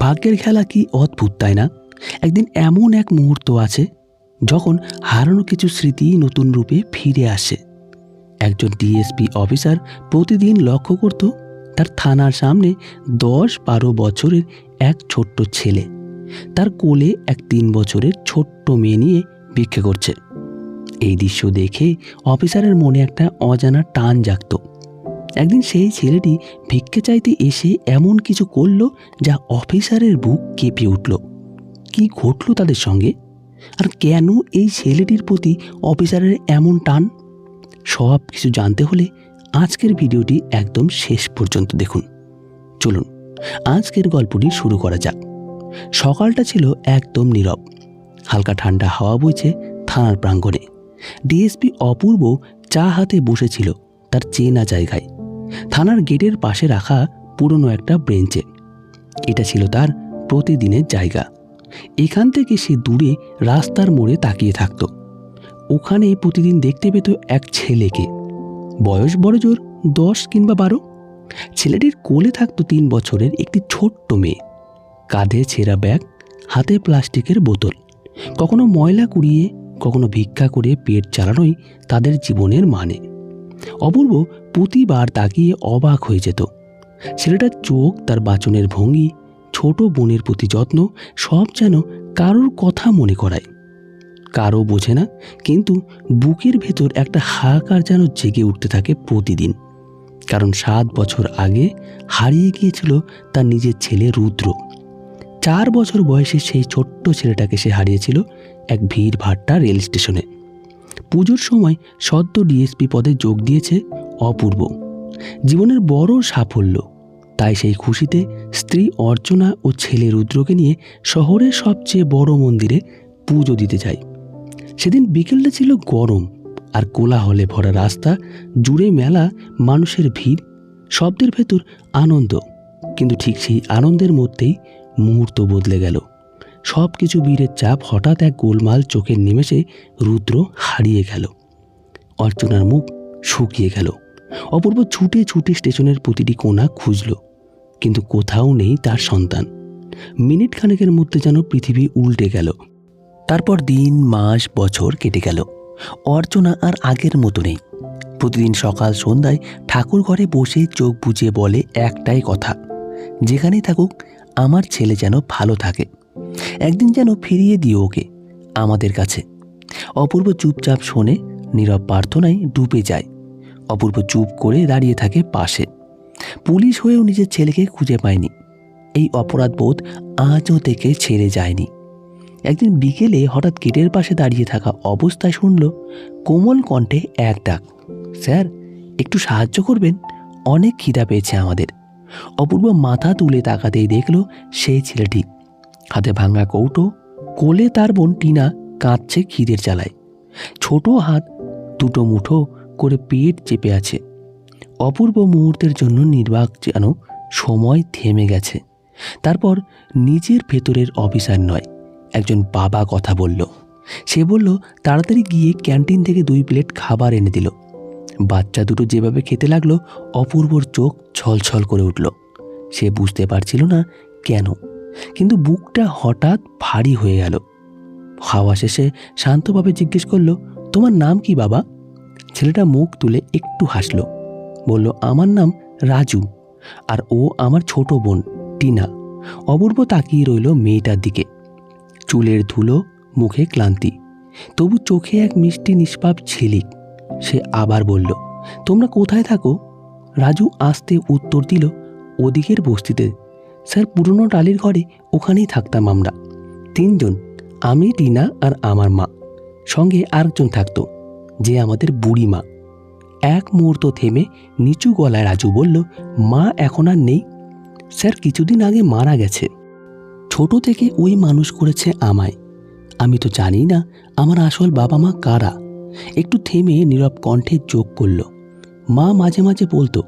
ভাগ্যের খেলা কি অদ্ভুত, তাই না? একদিন এমন এক মুহূর্ত আছে যখন হারানো কিছু স্মৃতি নতুন রূপে ফিরে আসে। একজন ডিএসপি অফিসার প্রতিদিন লক্ষ্য করত তার থানার সামনে দশ বারো বছরের এক ছোট্ট ছেলে। তার কোলে এক তিন বছরের ছোট্ট মেয়ে নিয়ে ভিক্ষে করছে। এই দৃশ্য দেখে অফিসারের মনে একটা অজানা টান জাগত। একদিন সেই ছেলেটি ভিক্ষে চাইতে এসে এমন কিছু করল যা অফিসারের বুক কেঁপে উঠল। কি ঘটলো তাদের সঙ্গে? আর কেন এই ছেলেটির প্রতি অফিসারের এমন টান? সব কিছু জানতে হলে আজকের ভিডিওটি একদম শেষ পর্যন্ত দেখুন। চলুন, আজকের গল্পটি শুরু করা যাক। সকালটা ছিল একদম নীরব। হালকা ঠান্ডা হাওয়া বইছে থানার প্রাঙ্গণে। ডিএসপি অপূর্ব চা হাতে বসেছিল তার চেনা জায়গায়। থানার গেটের পাশে রাখা পুরনো একটা বেঞ্চে। এটা ছিল তার প্রতিদিনের জায়গা। এখান থেকে সে দূরে রাস্তার মোড়ে তাকিয়ে থাকত। ওখানে প্রতিদিন দেখতে পেত এক ছেলেকে। বয়স বড় জোর, দশ কিংবা বারো। ছেলেটির কোলে থাকতো তিন বছরের একটি ছোট্ট মেয়ে। কাঁধে ছেঁড়া ব্যাগ, হাতে প্লাস্টিকের বোতল। কখনো ময়লা কুড়িয়ে, কখনো ভিক্ষা করে পেট চালানোই তাদের জীবনের মানে। অপূর্ব প্রতিবার তাকিয়ে অবাক হয়ে যেত। ছেলেটার চোখ, তার বাচনের ভঙ্গি, ছোট বোনের প্রতি যত্ন, সব যেন কারোর কথা মনে করায়। কারও বোঝে না, কিন্তু বুকের ভেতর একটা হাহাকার যেন জেগে উঠতে থাকে প্রতিদিন। কারণ সাত বছর আগে হারিয়ে গিয়েছিল তার নিজের ছেলে রুদ্র। চার বছর বয়সে সেই ছোট্ট ছেলেটাকে সে হারিয়েছিল এক ভিড় ভাট্টা রেল স্টেশনে। পুজোর সময় সদ্য ডিএসপি পদে যোগ দিয়েছে অপূর্ব। জীবনের বড় সাফল্য। তাই সেই খুশিতে স্ত্রী অর্চনা ও ছেলে রুদ্রকে নিয়ে শহরের সবচেয়ে বড় মন্দিরে পুজো দিতে যায় সেদিন বিকেলটা ছিল গরম আর কোলাহলে ভরা রাস্তা, জুড়ে মেলা, মানুষের ভিড়, শব্দের ভেতর আনন্দ। কিন্তু ঠিক সেই আনন্দের মধ্যেই মুহূর্ত বদলে গেল। সব কিছু বীরের চাপ হঠাৎ এক গোলমাল চোখের নিমেষে রুদ্র হারিয়ে গেল। অর্চনার মুখ শুকিয়ে গেল। অপূর্ব ছুটে ছুটে স্টেশনের প্রতিটি কোণা খুঁজল। কিন্তু কোথাও নেই তার সন্তান। মিনিট খানেকের মধ্যে যেন পৃথিবী উল্টে গেল। তারপর দিন, মাস, বছর কেটে গেল। অর্চনা আর আগের মতো নেই। প্রতিদিন সকাল সন্ধ্যায় ঠাকুর ঘরে বসে চোখ বুজিয়ে বলে একটাই কথা, যেখানেই থাকুক, আমার ছেলে যেন ভালো থাকে। একদিন যেন ফিরিয়ে দিও ওকে, আমাদের কাছে। অপূর্ব চুপচাপ শোনে, নীরব প্রার্থনায় ডুবে যায়। অপূর্ব চুপ করে দাঁড়িয়ে থাকে পাশে। পুলিশ হয়েও নিজের ছেলেকে খুঁজে পায়নি। এই অপরাধ বোধ আজও থেকে ছেড়ে যায়নি। একদিন বিকেলে হঠাৎ গেটের পাশে দাঁড়িয়ে থাকা অবস্থায় শুনল, কোমল কণ্ঠে এক ডাক, স্যার, একটু সাহায্য করবেন? অনেক খিদা পেয়েছে আমাদের। অপূর্ব মাথা তুলে তাকাতেই দেখল সেই ছেলেটি হাতে ভাঙা কৌটো, কোলে তার বোন টিনা কাঁদছে খিদের জ্বালায়। ছোট হাত দুটো মুঠো করে পেট চেপে আছে। অপূর্ব মুহূর্তের জন্য নির্বাক যেন সময় থেমে গেছে। তারপর নিজের ভেতরের অফিসার নয়, একজন বাবা কথা বলল। সে বলল, তাড়াতাড়ি গিয়ে ক্যান্টিন থেকে দুই প্লেট খাবার এনে দিল। বাচ্চা দুটো যেভাবে খেতে লাগল, অপূর্বর চোখ ছলছল করে উঠল। সে বুঝতে পারছিল না কেন। কিন্তু বুকটা হঠাৎ ভারী হয়ে গেল। খাওয়া শেষে শান্তভাবে জিজ্ঞেস করল, তোমার নাম কি বাবা? ছেলেটা মুখ তুলে একটু হাসলো। বলল, আমার নাম রাজু আর ও আমার ছোট বোন টিনা। অপূর্ব তাকিয়ে রইল মেয়েটার দিকে। চুলের ধুলো মুখে ক্লান্তি। তবু চোখে এক মিষ্টি নিষ্পাপ ঝিলিক। সে আবার বলল, তোমরা কোথায় থাকো? রাজু আস্তে উত্তর দিল, ওদিকের বস্তিতে। স্যার, পুরনো টালির ঘরে ওখানেই থাকতাম আমরা। তিনজন, আমি, টিনা আর আমার মা। সঙ্গে আরেকজন থাকতো, যে আমাদের বুড়ি মা। এক মুহূর্ত থেমে নিচু গলায় রাজু বলল, মা এখন আর নেই? স্যার, কিছুদিন আগে মারা গেছে। ছোট থেকে ওই মানুষ করেছে আমায়। আমি তো জানি না আমার আসল বাবা মা কারা? একটু থেমে নীরব কণ্ঠে যোগ করল, মা মাঝে মাঝে বলতো,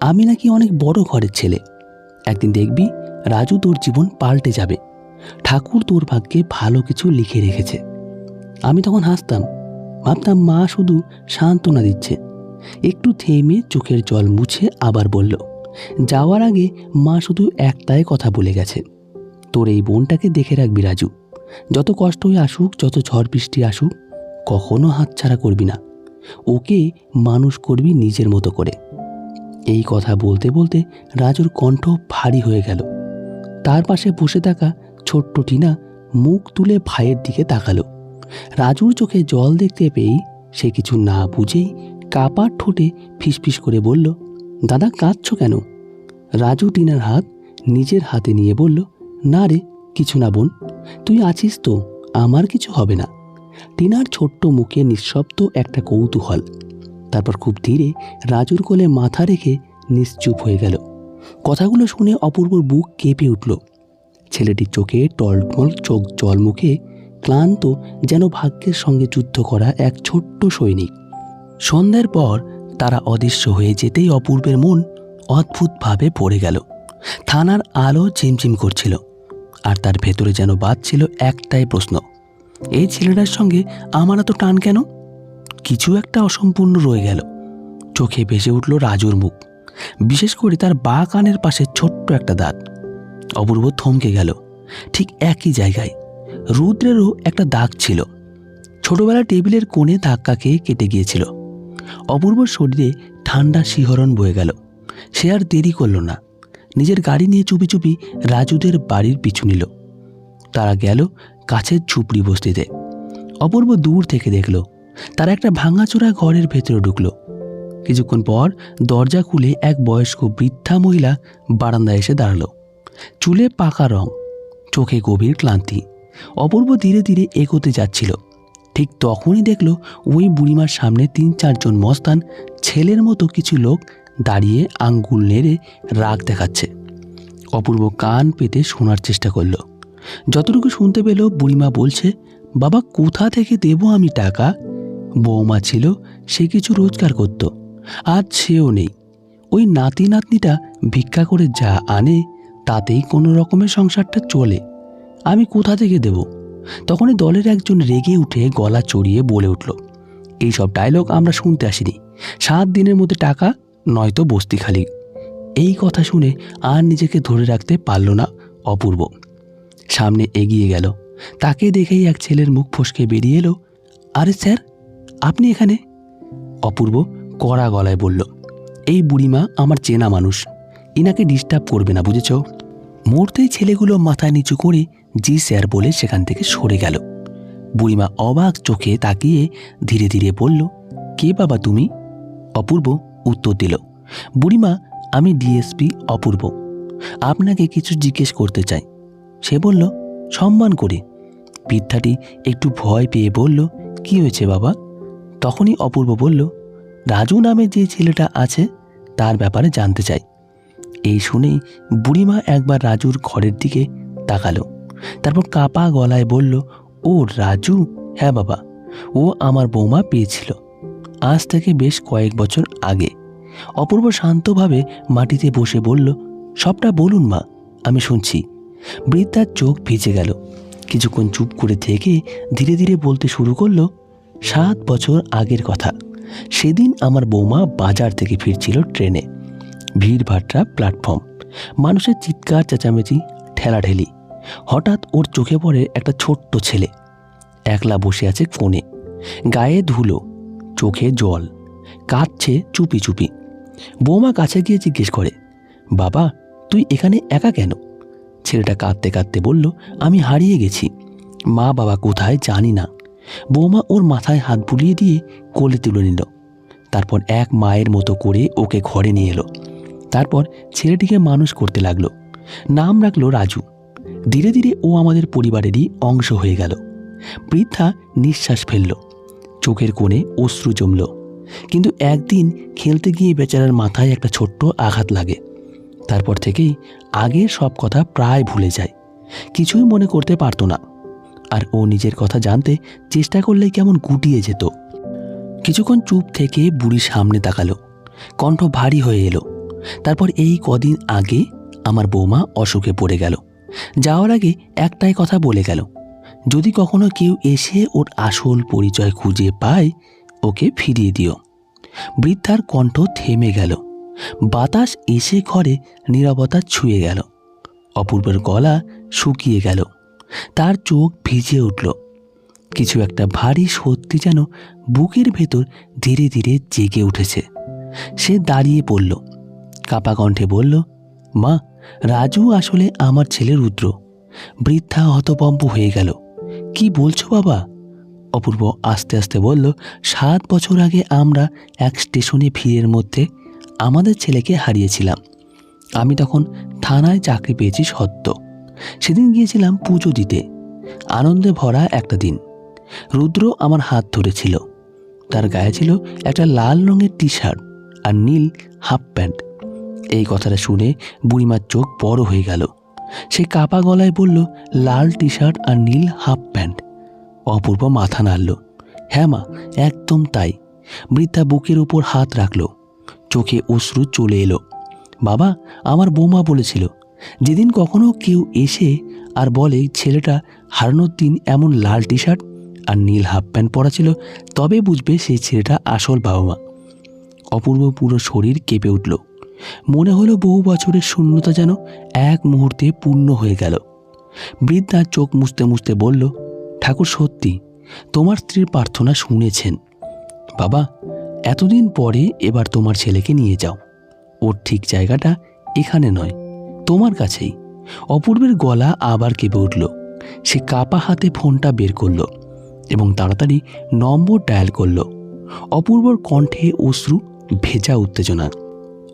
আমি নাকি অনেক বড় ঘরের ছেলে। একদিন দেখবি রাজু তোর জীবন পাল্টে যাবে। ঠাকুর তোর ভাগ্যে ভালো কিছু লিখে রেখেছে। আমি তখন হাসতাম, ভাবতাম মা শুধু সান্ত্বনা দিচ্ছে। একটু থেমে চোখের জল মুছে আবার বলল, যাওয়ার আগে মা শুধু একটাই কথা বলে গেছে। তোর এই বোনটাকে দেখে রাখবি রাজু। যত কষ্টই আসুক, যত ঝড় বৃষ্টি আসুক, কখনো হাতছাড়া করবি না। ওকে মানুষ করবি নিজের মতো করে। এই কথা বলতে বলতে রাজুর কণ্ঠ ভারী হয়ে গেল। তার পাশে বসে থাকা ছোট্ট টিনা মুখ তুলে ভাইয়ের দিকে তাকালো। রাজুর চোখে জল দেখতে পেয়েই সে কিছু না বুঝেই কাপার ঠোঁটে ফিসফিস করে বলল, দাদা, কাঁদছ কেন? রাজু টিনার হাত নিজের হাতে নিয়ে বলল, না রে, কিছু না বোন, তুই আছিস তো, আমার কিছু হবে না। টিনার ছোট্ট মুখে নিঃশব্দ একটা কৌতূহল তারপর খুব ধীরে রাজুর কোলে মাথা রেখে নিশ্চুপ হয়ে গেল। কথাগুলো শুনে অপূর্বর বুক কেঁপে উঠল। ছেলেটির চোখে টলটল চোখ জল মুখে ক্লান্ত যেন ভাগ্যের সঙ্গে যুদ্ধ করা এক ছোট্ট সৈনিক। সন্ধ্যার পর তারা অদৃশ্য হয়ে যেতেই অপূর্বের মন অদ্ভুতভাবে পড়ে গেল। থানার আলো ঝিমঝিম করছিল, আর তার ভেতরে যেন বাজছিল একটাই প্রশ্ন, এই ছেলেটার সঙ্গে আমার এত টান কেন? কিছু একটা অসম্পূর্ণ রয়ে গেল। চোখে ভেসে উঠল রাজুর মুখ। বিশেষ করে তার বা কানের পাশে ছোট্ট একটা দাঁত। অপূর্ব থমকে গেল। ঠিক একই জায়গায়। রুদ্রেরও একটা দাগ ছিল। ছোটবেলা টেবিলের কোণে ধাক্কা খেয়ে কেটে গিয়েছিল। অপূর্ব শরীরে ঠান্ডা শিহরণ বয়ে গেল। সে আর দেরি করল না। নিজের গাড়ি নিয়ে চুপি চুপি রাজুদের বাড়ির পিছু নিল। তারা গেল কাছের ঝুপড়ি বস্তিতে অপূর্ব দূর থেকে দেখল তারা একটা ভাঙাচোরা ঘরের ভেতরে ঢুকলো। কিছুক্ষণ পর দরজা খুলে এক বয়স্ক বৃদ্ধা মহিলা বারান্দায় এসে দাঁড়াল। চুলে পাকা রং, চোখে গভীর ক্লান্তি, অপূর্ব ধীরে ধীরে এগোতে যাচ্ছিল। ঠিক তখনই দেখল ওই বুড়িমার সামনে তিন চারজন মস্তান, ছেলের মতো কিছু লোক দাঁড়িয়ে আঙ্গুল নেড়ে রাগ দেখাচ্ছে। অপূর্ব কান পেতে শোনার চেষ্টা করল। যতটুকু শুনতে পেল, বুড়িমা বলছে, বাবা, কোথা থেকে দেবো আমি টাকা? বৌমা ছিল, সে কিছু রোজগার করত। আজ সেও নেই। ওই নাতি নাতনিটা ভিক্ষা করে যা আনে, তাতেই কোনো রকমের সংসারটা চলে। আমি কোথা থেকে দেব? তখনই দলের একজন রেগে উঠে গলা চড়িয়ে বলে উঠল, এইসব ডায়লগ আমরা শুনতে আসিনি। সাত দিনের মধ্যে টাকা, নয়তো বস্তি খালি। এই কথা শুনে আর নিজেকে ধরে রাখতে পারল না অপূর্ব। সামনে এগিয়ে গেল। তাকে দেখেই এক ছেলের মুখ ফসকে বেরিয়ে এলো। আরে স্যার আপনি এখানে? অপূর্ব কড়া গলায় বলল, এই বুড়িমা আমার চেনা মানুষ। ইনাকে ডিস্টার্ব করবে না, বুঝেছ? মুহূর্তেই ছেলেগুলো মাথা নিচু করে জি স্যার বলে সেখান থেকে সরে গেল। বুড়িমা অবাক চোখে তাকিয়ে ধীরে ধীরে বলল, কে বাবা তুমি? অপূর্ব উত্তর দিল, বুড়িমা, আমি ডিএসপি অপূর্ব। আপনাকে কিছু জিজ্ঞেস করতে চাই। সে বলল, সম্মান করে। বৃদ্ধাটি একটু ভয় পেয়ে বলল, কি হয়েছে বাবা? তখনই অপূর্ব বলল, রাজু নামে যে ছেলেটা আছে, তার ব্যাপারে জানতে চাই। এই শুনেই বুড়িমা একবার রাজুর ঘরের দিকে তাকালো। তারপর কাপা গলায় বলল, ও রাজু হ্যাঁ বাবা, ও আমার বৌমা পেয়েছিল, আজ থেকে বেশ কয়েক বছর আগে। অপূর্ব শান্তভাবে মাটিতে বসে বলল, সবটা বলুন মা, আমি শুনছি। বৃদ্ধার চোখ ভিজে গেল। কিছুক্ষণ চুপ করে থেকে ধীরে ধীরে বলতে শুরু করল সাত বছর আগের কথা। সেদিন আমার বৌমা বাজার থেকে ফিরছিল ট্রেনে। ভিড় ভাট্টা প্ল্যাটফর্ম। মানুষের চিৎকার, চেঁচামেচি, ঠেলাঠেলি। হঠাৎ ওর চোখে পড়ে একটা ছোট্ট ছেলে। একলা বসে আছে কোণে গায়ে ধুলো, চোখে জল, কাঁদছে চুপি চুপি। বৌমা কাছে গিয়ে জিজ্ঞেস করে, বাবা, তুই এখানে একা কেন? ছেলেটা কাঁদতে কাঁদতে বলল, আমি হারিয়ে গেছি। মা বাবা কোথায় জানি না। বৌমা ওর মাথায় হাত বুলিয়ে দিয়ে কোলে তুলে নিল। তারপর এক মায়ের মতো করে ওকে ঘরে নিয়ে এলো। তারপর ছেলেটিকে মানুষ করতে লাগল। নাম রাখল রাজু। ধীরে ধীরে ও আমাদের পরিবারেরই অংশ হয়ে গেল। বৃদ্ধা নিঃশ্বাস ফেলল। চোখের কোণে অশ্রু জমল। কিন্তু একদিন খেলতে গিয়ে বেচারার মাথায় একটা ছোট্ট আঘাত লাগে। তারপর থেকেই আগের সব কথা প্রায় ভুলে যায়। কিছুই মনে করতে পারতো না। আর ও নিজের কথা জানতে চেষ্টা করলে কেমন গুটিয়ে যেত। কিছুক্ষণ চুপ থেকে বুড়ি সামনে তাকালো। কণ্ঠ ভারী হয়ে এলো। তারপর এই কদিন আগে আমার বৌমা অসুখে পড়ে গেল। যাওয়ার আগে একটাই কথা বলে গেল। যদি কখনো কেউ এসে ওর আসল পরিচয় খুঁজে পায়, ওকে ফিরিয়ে দিও। বৃদ্ধার কণ্ঠ থেমে গেল। বাতাস এসে ঘরে নীরবতা ছুঁয়ে গেল। অপূর্বের গলা শুকিয়ে গেল। তার চোখ ভিজে উঠল। কিছু একটা ভারী সত্যি যেন বুকের ভেতর ধীরে ধীরে জেগে উঠেছে। সে দাঁড়িয়ে পড়ল। কাপা কণ্ঠে বলল, মা, রাজু আসলে আমার ছেলে রুদ্র। বৃদ্ধা হতবম্ব হয়ে গেল। কি বলছো বাবা? অপূর্ব আস্তে আস্তে বলল, সাত বছর আগে আমরা এক স্টেশনে ভিড়ের মধ্যে আমাদের ছেলেকে হারিয়েছিলাম। আমি তখন থানায় চাকরি পেয়েছি সত্য। সেদিন গিয়েছিলাম পুজো দিতে। আনন্দে ভরা একটা দিন। রুদ্র আমার হাত ধরেছিল। তার গায়ে ছিল একটা লাল রঙের টি শার্ট আর নীল হাফ প্যান্ট। এই কথাটা শুনে বুড়িমার চোখ বড় হয়ে গেল। সে কাপা গলায় বলল, লাল টি শার্ট আর নীল হাফ প্যান্ট। অপূর্ব মাথা নাড়ল। হ্যাঁ মা, একদম তাই। বৃদ্ধা বুকের উপর হাত রাখল। চোখে অশ্রু চলে এলো। বাবা, আমার বৌমা বলেছিল যেদিন কখনো কেউ এসে আর বলে, ছেলেটা হারানোর দিন এমন লাল টি শার্ট আর নীল হাফ প্যান্ট পরা ছিল, তবে বুঝবে সেই ছেলেটা আসল বাবা মা অপূর্ব পুরো শরীর কেঁপে উঠল। মনে হলো বহু বছরের শূন্যতা যেন এক মুহূর্তে পূর্ণ হয়ে গেল। বৃদ্ধা চোখ মুছতে মুছতে বলল, ঠাকুর, সত্যি, তোমার স্ত্রীর প্রার্থনা শুনেছেন। বাবা, এতদিন পরে এবার তোমার ছেলেকে নিয়ে যাও। ওর ঠিক জায়গাটা এখানে নয়। তোমার কাছেই। অপূর্বের গলা আবার কেঁপে উঠল। সে কাপা হাতে ফোনটা বের করল এবং তাড়াতাড়ি নম্বর ডায়াল করল। অপূর্বর কণ্ঠে অশ্রু, ভেজা উত্তেজনা।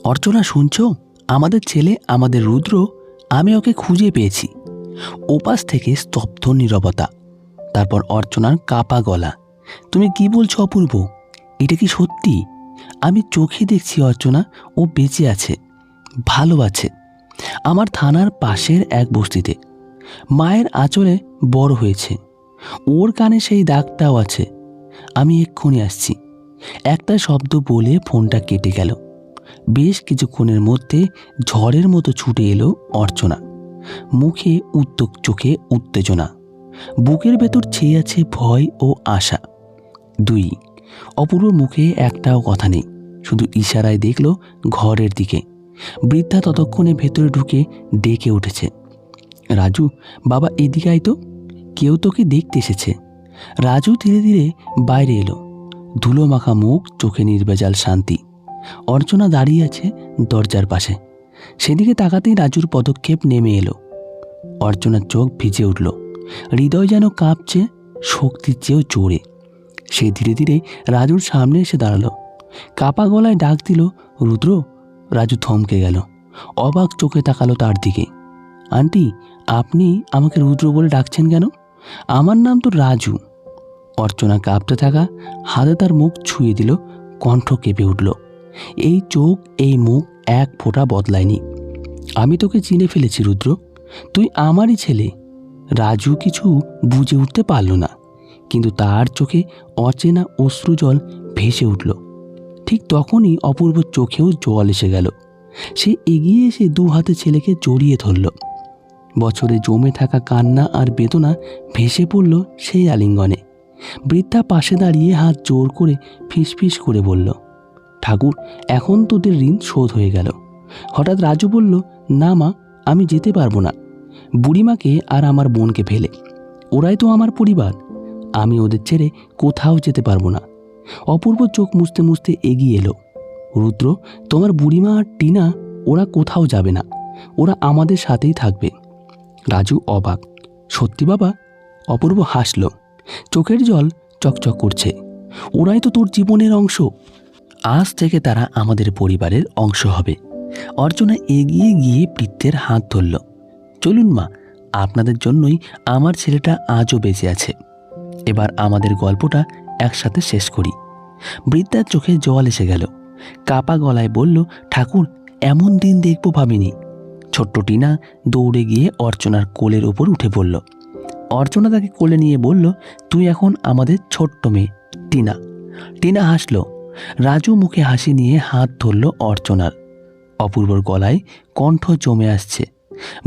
অর্চনা, শুনছ? আমাদের ছেলে, আমাদের রুদ্র, আমি ওকে খুঁজে পেয়েছি। ওপাশ থেকে স্তব্ধ নিরবতা। তারপর অর্চনার কাপা গলা। তুমি কি বলছো অপূর্ব? এটা কি সত্যি? আমি চোখে দেখছি অর্চনা, ও বেঁচে আছে, ভালো আছে। আমার থানার পাশের এক বস্তিতে। মায়ের আঁচলে বড় হয়েছে। ওর কানে সেই দাগটাও আছে। আমি এক্ষুনি আসছি। একটা শব্দ বলে ফোনটা কেটে গেল। বেশ কিছুক্ষণের মধ্যে ঝড়ের মতো ছুটে এলো অর্চনা। মুখে উত্তক চোখে উত্তেজনা। বুকের ভেতর ছেয়ে আছে ভয় ও আশা। দুই, অপূর্ব মুখে একটাও কথা নেই। শুধু ইশারায় দেখল ঘরের দিকে। বৃদ্ধা ততক্ষণে ভেতরে ঢুকে ডেকে উঠেছে। রাজু, বাবা এদিকে আয় তো। কেউ তোকে দেখতে এসেছে। রাজু ধীরে ধীরে বাইরে এলো। ধুলো মাখা মুখ, চোখে নির্বেজাল শান্তি। অর্চনা দাঁড়িয়ে আছে দরজার পাশে। সেদিকে তাকাতেই রাজুর পদক্ষেপ নেমে এলো। অর্চনার চোখ ভিজে উঠল। হৃদয় যেন কাঁপছে, শক্তির চেয়েও জোরে। সে ধীরে ধীরে রাজুর সামনে এসে দাঁড়াল। কাপা গলায় ডাক দিল, রুদ্র রাজু থমকে গেল। অবাক চোখে তাকালো তার দিকে। আন্টি, আপনি আমাকে রুদ্র বলে ডাকছেন কেন? আমার নাম তো রাজু। অর্চনা কাঁপতে থাকা হাতে তার মুখ ছুঁয়ে দিল, কণ্ঠ কেঁপে উঠল। এই চোখ, এই মুখ এক ফোঁটা বদলায়নি। আমি তোকে চিনে ফেলেছি, রুদ্র। তুই আমারই ছেলে। রাজু কিছু বুঝে উঠতে পারল না। কিন্তু তার চোখে অচেনা অশ্রুজল ভেসে উঠল। ঠিক তখনই অপূর্ব চোখেও জল এসে গেল। সে এগিয়ে এসে দু হাতে ছেলেকে জড়িয়ে ধরল। বছরে জমে থাকা কান্না আর বেদনা ভেসে পড়ল সেই আলিঙ্গনে। বৃদ্ধা পাশে দাঁড়িয়ে হাত জোর করে ফিসফিস করে বলল, ঠাকুর, এখন তোদের ঋণ শোধ হয়ে গেল। হঠাৎ রাজু বলল, না মা, আমি যেতে পারব না। বুড়িমাকে আর আমার বোনকে ফেলে। ওরাই তো আমার পরিবার। আমি ওদের ছেড়ে কোথাও যেতে পারব না। অপূর্ব চোখ মুছতে মুছতে এগিয়ে এলো। রুদ্র, তোমার বুড়িমা আর টিনা, ওরা কোথাও যাবে না। ওরা আমাদের সাথেই থাকবে। রাজু অবাক। সত্যি বাবা? অপূর্ব হাসল। চোখের জল চকচক করছে। ওরাই তো তোর জীবনের অংশ। আজ থেকে তারা আমাদের পরিবারের অংশ হবে। অর্চনা এগিয়ে গিয়ে বৃত্তের হাত ধরল। চলুন মা, আপনাদের জন্যই আমার ছেলেটা আজও বেঁচে আছে। এবার আমাদের গল্পটা একসাথে শেষ করি। বৃদ্ধার চোখে জল এসে গেল। কাপা গলায় বলল, ঠাকুর, এমন দিন দেখব ভাবিনি। ছোট্ট টিনা দৌড়ে গিয়ে অর্চনার কোলের ওপর উঠে পড়ল। অর্চনা তাকে কোলে নিয়ে বলল, তুই এখন আমাদের ছোট্ট মেয়ে, টিনা। টিনা হাসল। রাজু মুখে হাসি নিয়ে হাত ধরল অর্চনার। অপূর্বর গলায় কণ্ঠ জমে আসছে।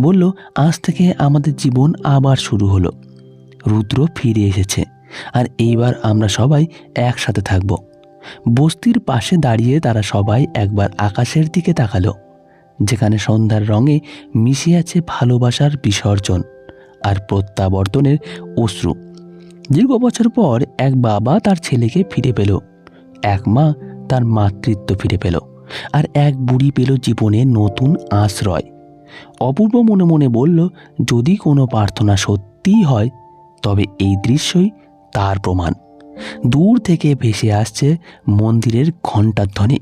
বলল, আজ থেকে আমাদের জীবন আবার শুরু হলো। রুদ্র ফিরে এসেছে। আর এইবার আমরা সবাই একসাথে থাকব। বস্তির পাশে দাঁড়িয়ে তারা সবাই একবার আকাশের দিকে তাকালো, যেখানে সন্ধ্যার রঙে মিশে আছে ভালোবাসার বিসর্জন আর প্রত্যাবর্তনের অশ্রু। দীর্ঘ বছর পর এক বাবা তার ছেলেকে ফিরে পেল, এক মা তার মাতৃত্ব ফিরে পেল, আর এক বুড়ি পেল জীবনে নতুন আশ্রয়। অপূর্ব মনে মনে বলল, যদি কোনো প্রার্থনা সত্যিই হয়, তবে এই দৃশ্যই তার প্রমাণ। দূর থেকে ভেসে আসছে মন্দিরের ঘণ্টার ধ্বনি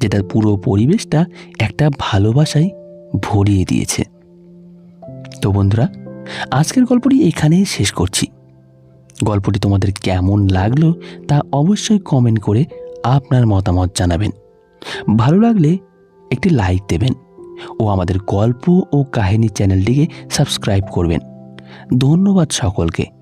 যেটা পুরো পরিবেশটা একটা ভালোবাসায় ভরিয়ে দিয়েছে। তো বন্ধুরা, আজকের গল্পটি এখানেই শেষ করছি। গল্পটি তোমাদের কেমন লাগল তা অবশ্যই কমেন্ট করে আপনার মতামত জানাবেন। ভালো লাগলে একটি লাইক দেবেন ও আমাদের গল্প ও কাহিনী চ্যানেলটিকে সাবস্ক্রাইব করবেন। ধন্যবাদ সকলকে।